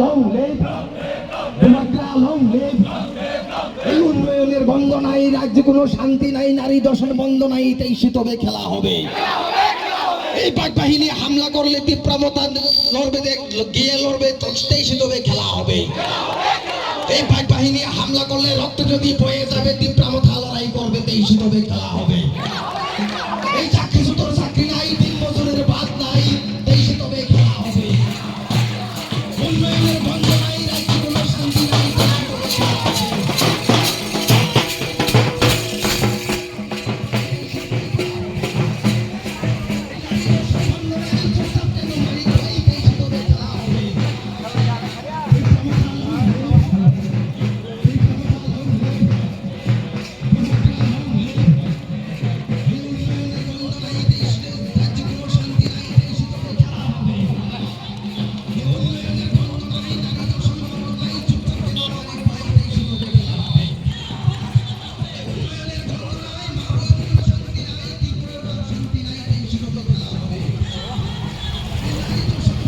Long live. Democracy long live. এই উন্নয়নের বন্ধ নাই, রাজ্যে কোনো শান্তি নাই, নারী দর্শন বন্ধ নাই তেইশে তবে খেলা হবে। এই পাক বাহিনী হামলা করলে তীব্রমতা লড়বে গিয়ে লড়বে, তো তেইশে তবে খেলা হবে। এই পাক বাহিনী হামলা করলে রক্ত যদি বয়ে যাবে, তীব্রমতা লড়াই করবে তেইশে তবে খেলা হবে। Amen.